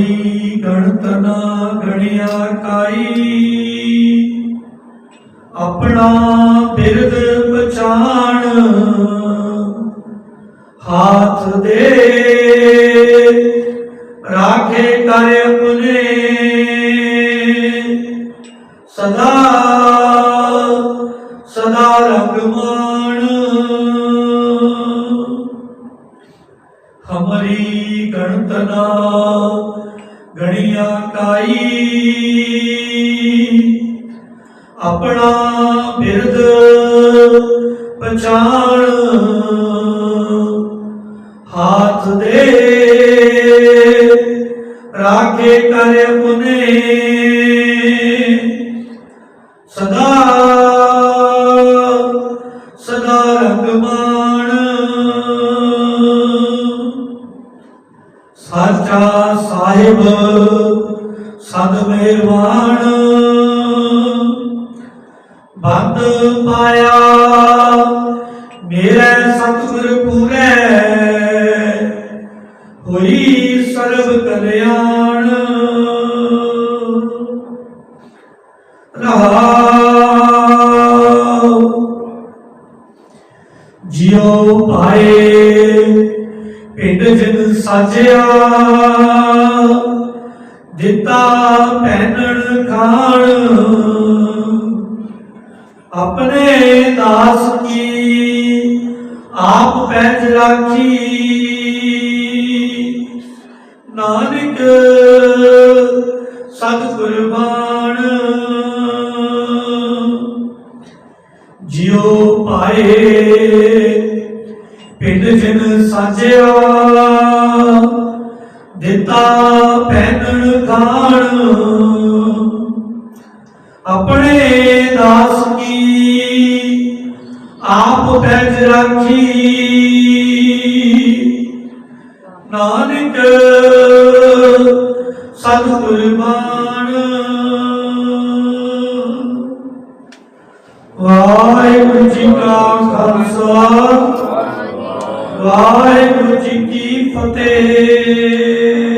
ਹਮਰੀ ਗਣਤ ਨਾ ਗਣਿਆ ਕਾਈ। ਆਪਣਾ ਬਿਰਦ ਪਛਾਣ ਹਾਥ ਦੇ। ਰਾਖੇ ਕਰ ਆਪਣੇ। ਸਦਾ ਸਦਾ ਰਗਮਾਨ। ਹਮਰੀ ਗਣਤਨਾ ਨਾ ਕਾਈ। ਆਪਣਾ ਬਿਰਦ ਪਛਾਣ ਹਾਥ ਦੇ ਰਾਖੇ ਕਰ ਆਪਣੇ। ਸਦਾ ਸਦਾ ਰਗਮਾਨ ਸਾਚਾ ਸਾਹਿਬ, ਸਦ ਮਿਹਰਬਾਨ। ਬੰਦ ਪਾਇਆ, ਮੇਰੇ ਸਤਿਗੁਰ ਪੂਰੇ। ਹੋਈ ਸਰਬ ਕਲਿਆਣ। ਰਹਾ ਜਿਉ ਪਾਏ ਪਿੰਡ ਜਿਨ ਸਾਜਿਆ। ਦਿੱਤਾ ਪਹਿਨਣ ਖਾਣ। ਆਪਣੇ ਦਾਸ ਕੀ ਆਪ ਪੈਜ ਰਾਖੀ। ਨਾਨਕ ਸਤ ਕੁਰਬਾਨ ਜਿਉ ਪਾਏ। ਪਿੰਡ ਜਿਨ ਸਾਜਿਆ, ਦਿੱਤਾ ਪਹਿਨਣ ਖਾਣ। ਆਪਣੇ ਦਾਸ ਕੀ ਆਪ ਪੈਜ ਰਾਖੀ। ਨਾਨਕ ਸਤਿਗੁਰ ਮਾਨ ਵਾਹਿਗੁਰੂ ਜੀ ਕਾ ਖਾਲਸਾ। ਵਾਹਿਗੁਰੂ ਜੀ ਕੀ ਫਤਿਹ।